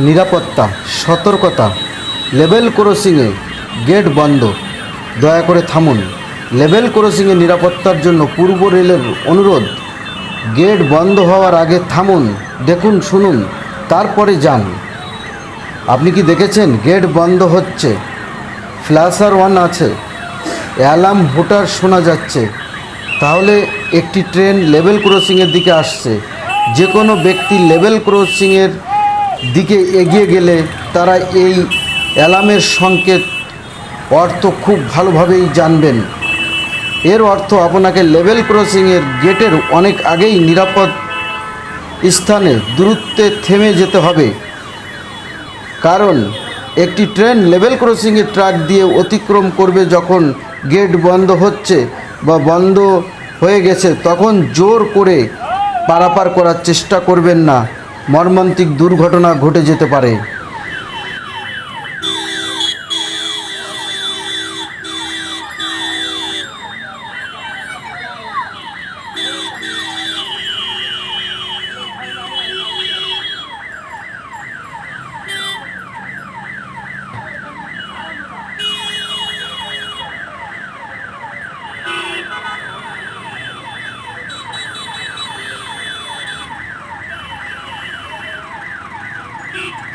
নিরাপত্তা, সতর্কতা level ক্রসিংয়ে gate বন্ধ। দয়া করে থামুন। লেভেল ক্রসিংয়ে নিরাপত্তার জন্য পূর্ব রেলের অনুরোধ। গেট বন্ধ হওয়ার আগে থামুন, দেখুন, শুনুন, তারপরে যান। আপনি কি দেখেছেন? গেট বন্ধ হচ্ছে। ফ্ল্যাশার ওয়ান আছে। অ্যালার্ম হোটার শোনা যাচ্ছে। তাহলে একটি ট্রেন লেভেল ক্রসিংয়ের দিকে আসছে। যে কোনো ব্যক্তি লেভেল ক্রসিংয়ের দিকে এগিয়ে গেলে তারা এই অ্যালার্মের সংকেত অর্থ খুব ভালোভাবেই জানবেন। এর অর্থ আপনাকে লেভেল ক্রসিংয়ের গেটের অনেক আগেই নিরাপদ স্থানে দূরত্বে থেমে যেতে হবে। কারণ একটি ট্রেন লেভেল ক্রসিংয়ের ট্রাক দিয়ে অতিক্রম করবে যখন গেট বন্ধ হচ্ছে বা বন্ধ হয়ে গেছে, তখন জোর করে পারাপার করার চেষ্টা করবেন না। মর্মান্তিক দুর্ঘটনা ঘটে যেতে পারে। Beep.